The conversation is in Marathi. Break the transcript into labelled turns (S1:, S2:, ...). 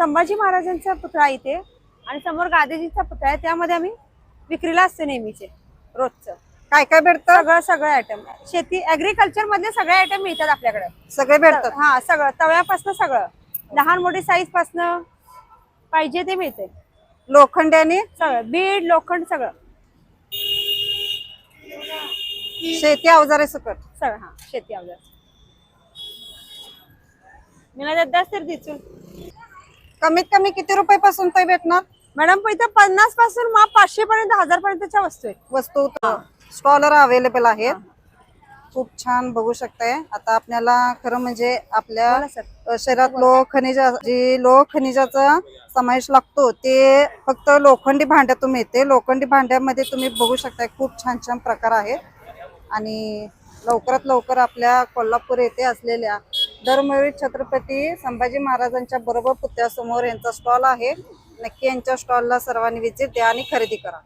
S1: संभाजी महाराजांचा पुतळा इथे आणि समोर गांधीजींचा पुतळा आहे. त्यामध्ये आम्ही विक्रीला असतो नेहमीचे रोजचं.
S2: काय काय भेटतं?
S1: सगळं सगळं आयटम शेती ऍग्रिकल्चर मधले सगळे आयटम मिळतात आपल्याकडे.
S2: सगळे भेटतात.
S1: हा सगळं. तव्यापासनं सगळं. लहान मोठी साईज पासनं पाहिजे ते मिळते.
S2: लोखंडी आणि?
S1: सगळं. बीड लोखंड सगळं.
S2: शेती अवजारे सकट.
S1: सगळं हा. शेती अवजार मला दस तर दिचून
S2: कमीत कमी किती रुपये पासून ते भेटणार?
S1: मॅडम पण इथं पन्नासपासून माप पाचशे पर्यंत हजार पर्यंतच्या वस्तू आहेत
S2: वस्तू स्टॉलर अवेलेबल आहेत. खूप छान बघू शकताय. आता आपल्याला खरं म्हणजे आपल्या शरीरात लोह खनिज जी लोह खनिजाचा समावेश लागतो ते फक्त लोखंडी भांड्यातून मिळते. लोखंडी भांड्यामध्ये तुम्ही बघू शकताय खूप छान छान प्रकार आहेत. आणि लवकरात लवकर आपल्या कोल्हापूर येथे असलेल्या धर्मवीर छत्रपती संभाजी महाराजांच्या बरोबर पुतळ्यासमोर यांचा स्टॉल आहे. नक्की यांच्या स्टॉलला सर्वांनी विजिट द्या आणि खरेदी करा.